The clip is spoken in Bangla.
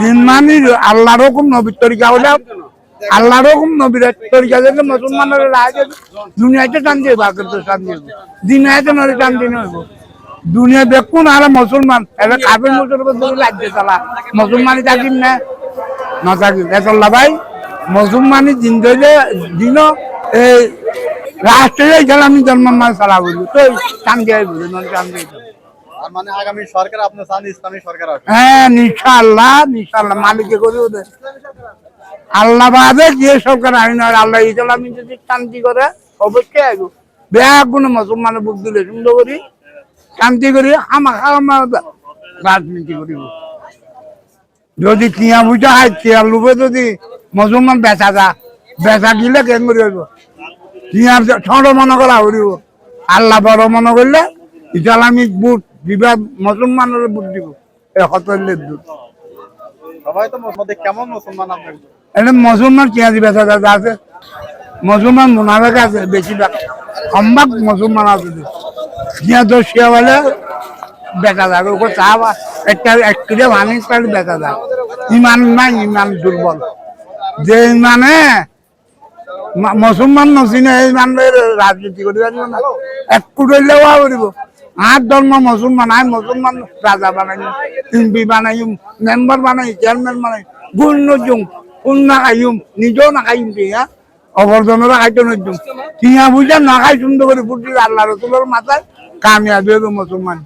দিন মানি আল্লাহর হুকুম, নবীর তরিকা হলে আল্লাহর হুকুম, নবীর তরিকা মুসলমানের রাজ দুনিয়াতে টান দিয়ে বাকের তো টান দিয়ে দিয়ে নইব দুনিয়া দেখুন আর মুসলমান এবার কাবের মুসলমান ধরে লাগছে তালা মুসলমানই থাকিম না? না থাকিম এতলা ভাই, মুসলমানই দিন ধরে দিন এই রাষ্ট্রে গেলে আমি জন্ম মান চালা বলি তো টান দিয়ে বলি নয় টান মানে হ্যাঁ যদি শান্তি করে করি রাজনীতি করিব। যদি কিয়া বুঝা হয় কিয়া লুবে যদি মুসলমান বেচা যা, বেচা দিলে কেন করি হইব কিয়া ছোট মনে করা হইব আল্লাহ বড় মনে করলে, ইসলামিক বুট দিবা মুসলমানের বুট দিব। হতলের দুধ। সবাই তো কেমন মুসলমান এটা মুসলমান দিবে দাদা আছে মুসলমান মোনাফেক আছে বেশিরভাগ। সম্ভাগ মুসলমান আছে কিয়া তো শিয়া বলে বেচা যাবে ওকে চা বা একটা এক কিলো ভাঙি পাইলে বেচা যায়। ইমান নাই ইমান দুর্বল। যে ইমানে মুসলমান নচিনে এই মানুষের রাজনীতি করি পারিব না। একটু ধরলে ওয়া করিব। আর ধর্ম মুসলমান আয় মুসলমান রাজা বানাইম, এমপি বানাইম, মেম্বার বানাই, চেয়ারম্যান বানাই, গুণ নজুম কোন না খাইম নিজেও না খাইম বিয়া অবর্জনেরা খাইতে নজুম। টিয়া বুঝা না খাই সুন্দর করে ফুটি আল্লাহ রসুলের মাথায়, কামিয়াবি মুসলমান